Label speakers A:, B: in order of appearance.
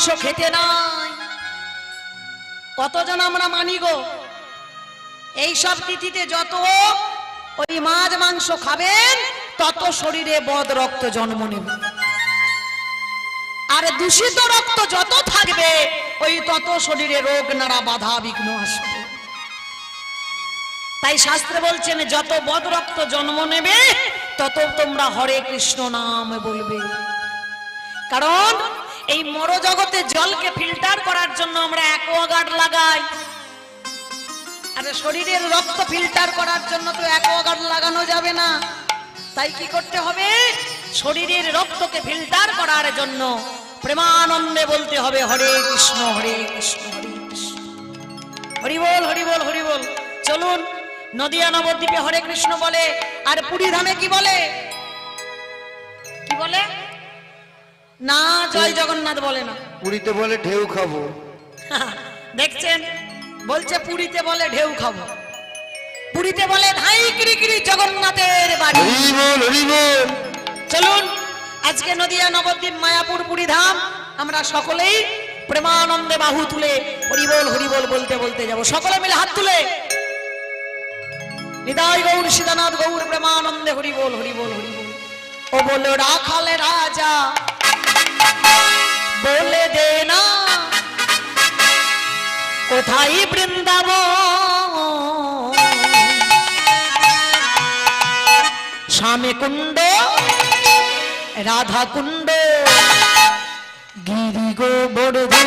A: মাংস খেতে নাই। কতজন আমরা মানি গো? এইসব তিথিতে যত ওই মাছ মাংস খাবেন, তত শরীরে বদ রক্ত জন্ম নেবে। আর দূষিত রক্ত যত থাকবে, ওই তত শরীরে রোগ নাড়া বাধা বিঘ্ন আসবে। তাই শাস্ত্রে বলছেন, যত বদ রক্ত জন্ম নেবে, তত তোমরা হরে কৃষ্ণ নাম বলবে। কারণ এই মর জগতে জলকে ফিল্টার করার জন্য আমরা অ্যাকোয়াগার্ড লাগাই। আর শরীরের রক্ত ফিল্টার করার জন্য তো অ্যাকোয়াগার্ড লাগানো যাবে না। তাই কি করতে হবে? শরীরের রক্তকে ফিল্টার করার জন্য প্রেমানন্দে বলতে হবে, হরে কৃষ্ণ হরে কৃষ্ণ হরে কৃষ্ণ। হরি বল হরি বল হরি বল। চলুন, নদিয়া নবদ্বীপে হরে কৃষ্ণ বলে, আর পুরী ধামে কি বলে? কি বলে? না জয় জগন্নাথ বলে না।
B: পুরীতে বলে ঢেউ খাব।
A: দেখছেন? বলছে পুরীতে বলে ঢেউ খাব। পুরীতে বলে ধাই কিরি জগন্নাথের বাড়ি।
B: হরি বল হরি বল।
A: চলুন আজকে নদিয়া নবদ্বীপ মায়াপুর পুরী ধাম আমরা সকলেই প্রেমানন্দে বাহু তুলে হরিবল হরিবল বলতে বলতে যাব। সকলে মিলে হাত তুলে। হৃদয় গৌর সীতানাথ গৌর প্রেমানন্দে হরিবল হরিবল হরিবল। ও বলো রাখালে রাজা বলে দে না কোথায় বৃন্দাবন? স্বামী কুণ্ড রাধা কুণ্ড গিরি গো হরি